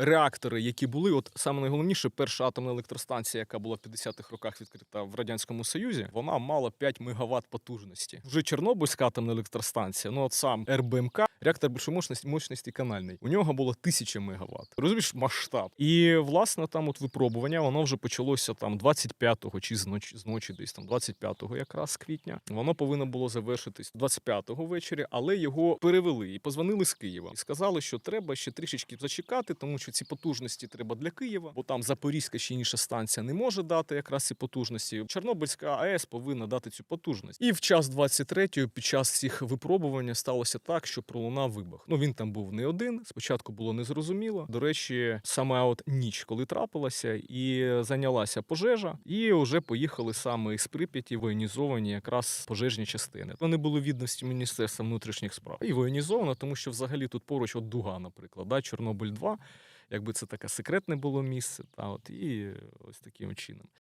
реактори, які були, от саме найголовніше, перша атомна електростанція, яка була в 50-х роках відкрита в радянському Союзі, вона мала 5 мегаватт потужності. Вже Чорнобильська атомна електростанція, ну от сам РБМК, реактор більшої мощності, мощності канальний, у нього було 1000 мегаватт. Розумієш, масштаб. І власне там от випробування, воно вже почалося там 25-го чи з ночі, з десь там 25-го якраз квітня. Воно повинно було завершитись 25-го ввечері, але його перевели і позвонили з Києва. І сказали, що треба ще трішечки зачекати, тому що ці потужності треба для Києва, бо там Запорізька чи інша станція не може дати якраз ці потужності. Чорнобильська АЕС повинна дати цю потужність. І в час 23-ї, під час цих випробувань, сталося так, що пролунав вибух. Ну він там був не один. Спочатку було незрозуміло. До речі, саме от ніч, коли трапилася, і зайнялася пожежа, і вже поїхали саме із Прип'яті воєнізовані якраз пожежні частини. Вони були відності Міністерства внутрішніх справ і воєнізовано, тому що взагалі тут поруч от Дуга, наприклад, да, Чорнобиль 2 якби це таке секретне було місце, та от і ось таким чином.